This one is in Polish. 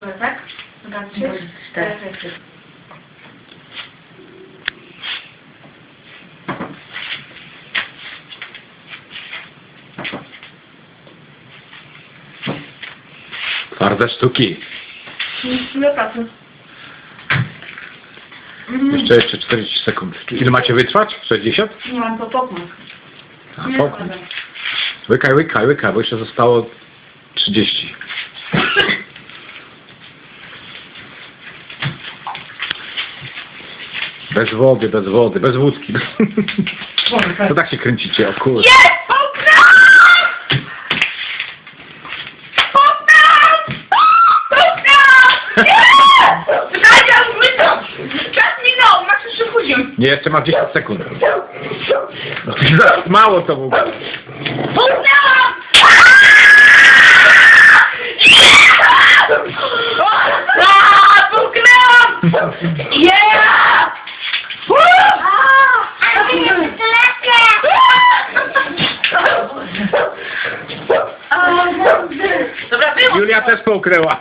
Tak? Raz, trzy, Tak. Twarde sztuki. Ile pracy? Mm, Jeszcze, jeszcze 40 sekund. Ile macie wytrwać? 60? Nie mam to pokój. A, Nie pokój. Łykaj, łykaj, łykaj, bo jeszcze zostało 30. Bez wody, bez wody, bez wódki. To tak się kręcicie, o kurde. Jest! Pokaż! Pokaż! Pokaż! Nie! Daj, ja umyto! Czas minął, masz jeszcze później. Nie, jeszcze mam 10 sekund. No, Zaraz mało to było. Puknęłam! Aaa! Puknęłam! Dobra. Julia też poukryła.